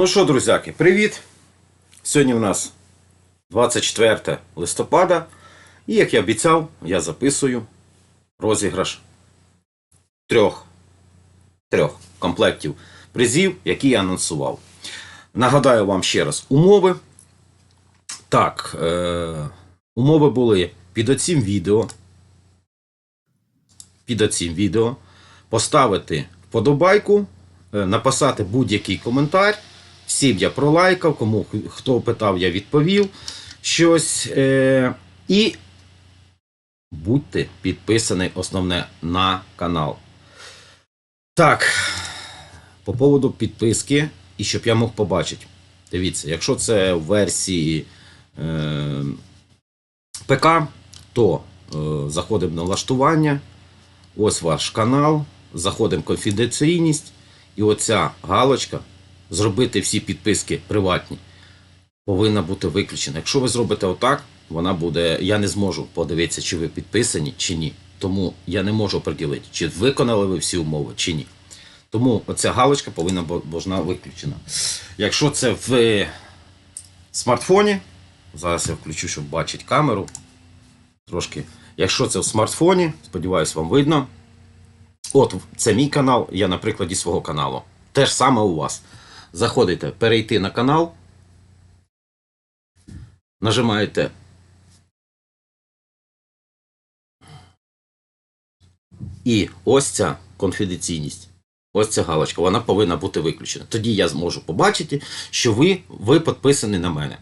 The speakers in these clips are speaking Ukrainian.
Ну що, друзяки, привіт! Сьогодні в нас 24 листопада. І як я обіцяв, я записую розіграш трьох, трьох комплектів призів, які я анонсував. Нагадаю вам ще раз умови. Так, е, умови були під оцім відео. Під оцім відео поставити вподобайку, е, написати будь-який коментар. Всім я пролайкав, кому хто питав, я відповів щось. Е, і будьте підписані основне на канал. Так, по поводу підписки, і щоб я мог побачити. Дивіться, якщо це в версії е, ПК, то е, заходимо на налаштування. Ось ваш канал, заходимо в конфіденційність, і оця галочка зробити всі підписки приватні повинна бути виключена. Якщо ви зробите отак, вона буде. Я не зможу подивитися, чи ви підписані, чи ні. Тому я не можу приділити, чи виконали ви всі умови, чи ні. Тому оця галочка повинна бути виключена. Якщо це в смартфоні, зараз я включу, щоб бачити камеру. Трошки. Якщо це в смартфоні, сподіваюсь, вам видно. От це мій канал, я на прикладі свого каналу. Те ж саме у вас. Заходите, перейти на канал. Нажимаєте. І ось ця конфіденційність. Ось ця галочка, вона повинна бути виключена. Тоді я зможу побачити, що ви, ви підписані на мене.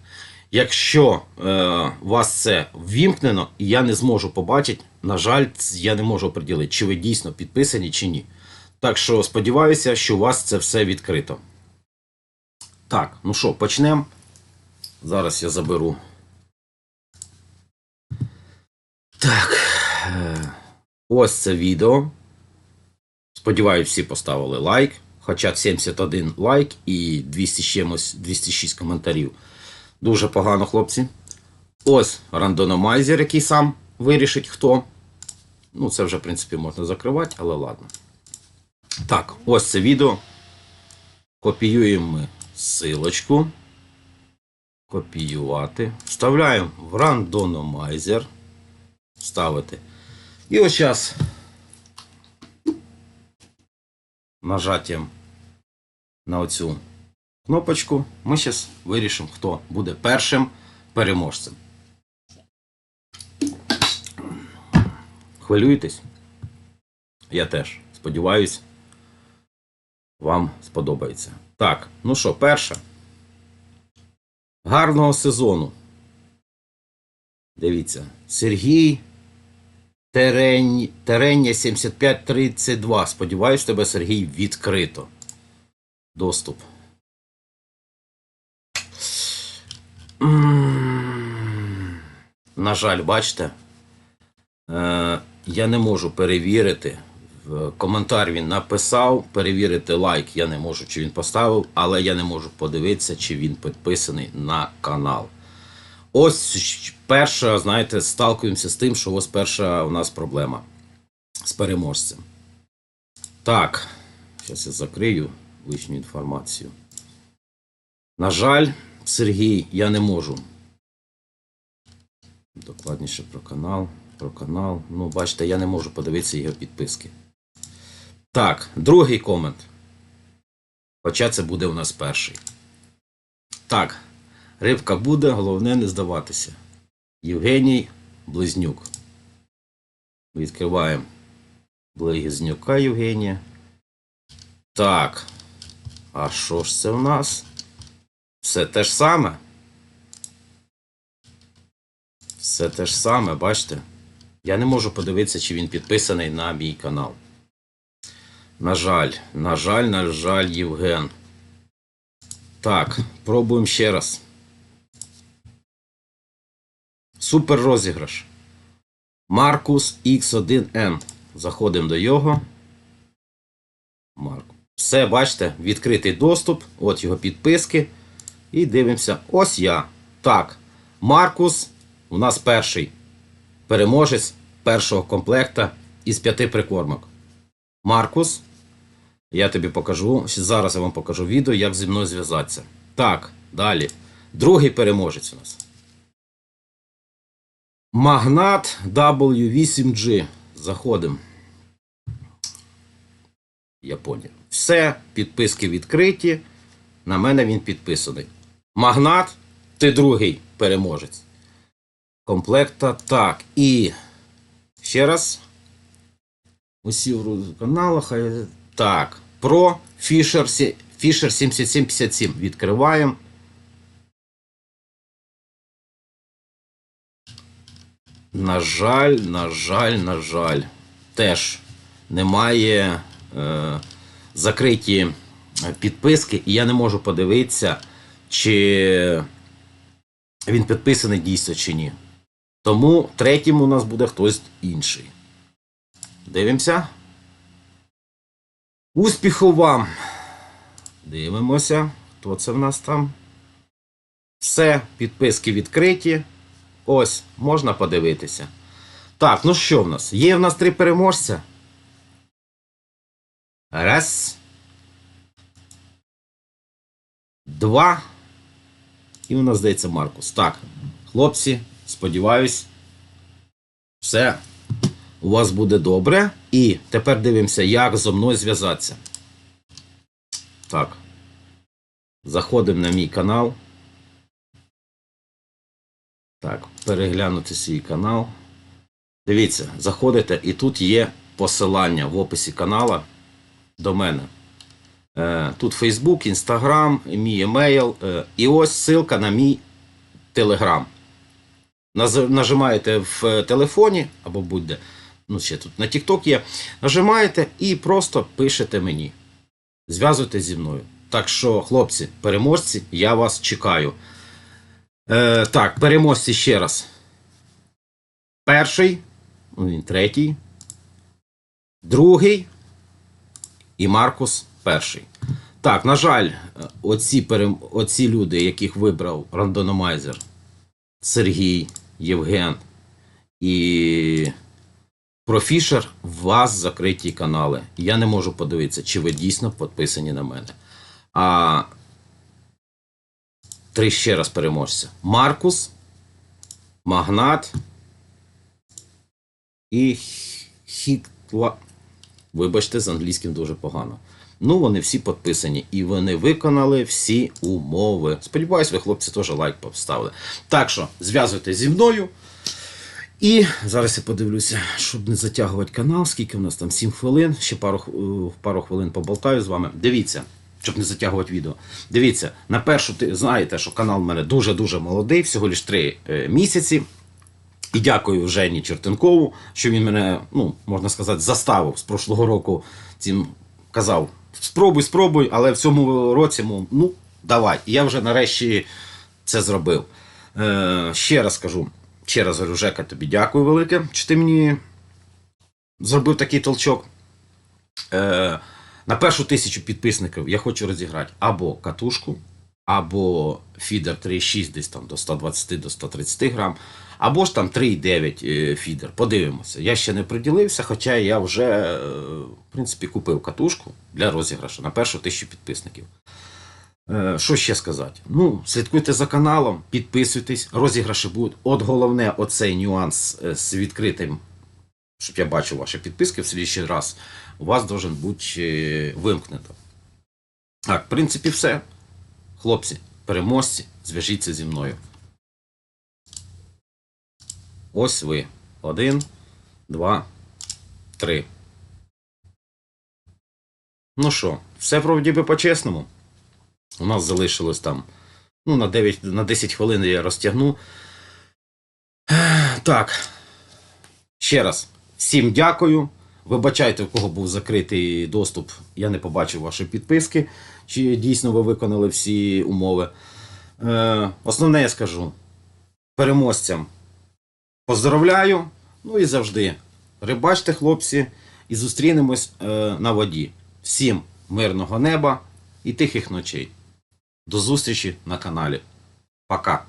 Якщо е, вас це ввімкнено, і я не зможу побачити, на жаль, я не можу приділити, чи ви дійсно підписані, чи ні. Так що сподіваюся, що у вас це все відкрито. Так, ну що, почнемо. Зараз я заберу. Так. е, Ось це відео. Сподіваюсь, всі поставили лайк. Хоча 71 лайк і 200 чимось, 206 коментарів. Дуже погано, хлопці. Ось рандономайзер, який сам вирішить хто. Ну, це вже, в принципі, можна закривати, але ладно. Так, ось це відео. Копіюємо ми силочку. Копіювати. Вставляємо в рандономайзер. Ставити. І ось зараз нажаттям на оцю кнопочку ми зараз вирішимо, хто буде першим переможцем. Хвилюєтесь? Я теж. Сподіваюсь, вам сподобається. Так, ну що, перше. Гарного сезону. Дивіться, Сергій Терень... Терення 7532. Сподіваюсь, тебе, Сергій, відкрито. Доступ. На жаль, бачите, е, я не можу перевірити. Коментар він написав, перевірити лайк я не можу, чи він поставив, але я не можу подивитися, чи він підписаний на канал. Ось перша, знаєте, сталкуємося з тим, що ось перша у нас проблема з переможцем. Так, зараз я закрию лишню інформацію. На жаль, Сергій, я не можу. Докладніше про канал. Про канал. Ну, бачите, я не можу подивитися його підписки. Так, другий комент. Хоча це буде у нас перший. Так, рибка буде, головне не здаватися. Євгеній Близнюк. Відкриваємо Близнюка Євгенія. Так. А що ж це в нас? Все те ж саме. Все те ж саме, бачите? Я не можу подивитися, чи він підписаний на мій канал. На жаль, на жаль, на жаль, Євген. Так, пробуємо ще раз. Супер розіграш. Маркус X1N. Заходимо до його. Марк. Все, бачите, відкритий доступ. От його підписки. І дивимося. Ось я. Так. Маркус у нас перший переможець першого комплекта із п'яти прикормок. Маркус. Я тобі покажу. Зараз я вам покажу відео, як зі мною зв'язатися. Так, далі. Другий переможець у нас. Магнат W8G. Заходимо. Я поняв. Все, підписки відкриті. На мене він підписаний. Магнат, ти другий переможець. Комплекта. Так. І ще раз. Усі в каналах. Так. Про Fisher, Fisher 7757. Відкриваємо. На жаль, на жаль, на жаль. Теж немає е, закриті підписки, і я не можу подивитися, чи він підписаний дійсно чи ні. Тому третім у нас буде хтось інший. Дивимося. Успіху вам! Дивимося, хто це в нас там. Все, підписки відкриті. Ось, можна подивитися. Так, ну що в нас? Є в нас три переможця. Раз. Два. І у нас здається Маркус. Так, хлопці, сподіваюсь, все у вас буде добре. І тепер дивимося, як зо мною зв'язатися. Так. Заходимо на мій канал. Так, переглянути свій канал. Дивіться, заходите, і тут є посилання в описі канала до мене. Е, Тут Facebook, Instagram, мій емейл. е, І ось ссылка на мій Telegram. Нажимаєте в телефоні або будь-де. Ну, ще тут на TikTok є. Нажимаєте і просто пишете мені. Зв'язуйтесь зі мною. Так що, хлопці, переможці, я вас чекаю. Е, так, переможці ще раз. Перший, ну, він третій, другий і Маркус перший. Так, на жаль, оці, перем... оці люди, яких вибрав рандономайзер, Сергій, Євген і Профішер, у вас закриті канали. Я не можу подивитися, чи ви дійсно підписані на мене. А три ще раз переможця. Маркус, Магнат і Хітла. Вибачте, з англійським дуже погано. Ну, вони всі підписані і вони виконали всі умови. Сподіваюсь, ви, хлопці, теж лайк поставили. Так що, зв'язуйтесь зі мною. І зараз я подивлюся, щоб не затягувати канал, скільки в нас там 7 хвилин. Ще пару, е, пару хвилин поболтаю з вами. Дивіться, щоб не затягувати відео. Дивіться, на першу ти знаєте, що канал в мене дуже-дуже молодий, всього лиш 3 місяці. І дякую Жені Чертенкову, що він мене, ну, можна сказати, заставив з прошлого року цим казав: спробуй, спробуй, але в цьому році, ну, давай. І я вже нарешті це зробив. Е, ще раз кажу, ще раз говорю, Жека, тобі дякую велике, що ти мені зробив такий толчок. Е, на першу тисячу підписників я хочу розіграти або катушку, або фідер 3,6 десь там до 120 до 130 грам, або ж там 3,9 е, фідер. Подивимося. Я ще не приділився, хоча я вже е, в принципі купив катушку для розіграшу на першу тисячу підписників. Е, Що ще сказати? Ну, слідкуйте за каналом, підписуйтесь, розіграші будуть. От головне, оцей нюанс е, з відкритим, щоб я бачив ваші підписки в слідчий раз, у вас должен бути е, вимкнено. Так, в принципі, все. Хлопці, переможці, зв'яжіться зі мною. Ось ви. Один, два, три. Ну що, все вроді би по-чесному. У нас залишилось там. Ну, на 9, на 10 хвилин я розтягну. Так. Ще раз. Всім дякую. Вибачайте, у кого був закритий доступ. Я не побачив ваші підписки. Чи дійсно ви виконали всі умови. Е, основне я скажу. Переможцям поздравляю. Ну і завжди. Рибачте, хлопці, і зустрінемось е, на воді. Всім мирного неба і тихих ночей. До зустрічі на каналі. Пока.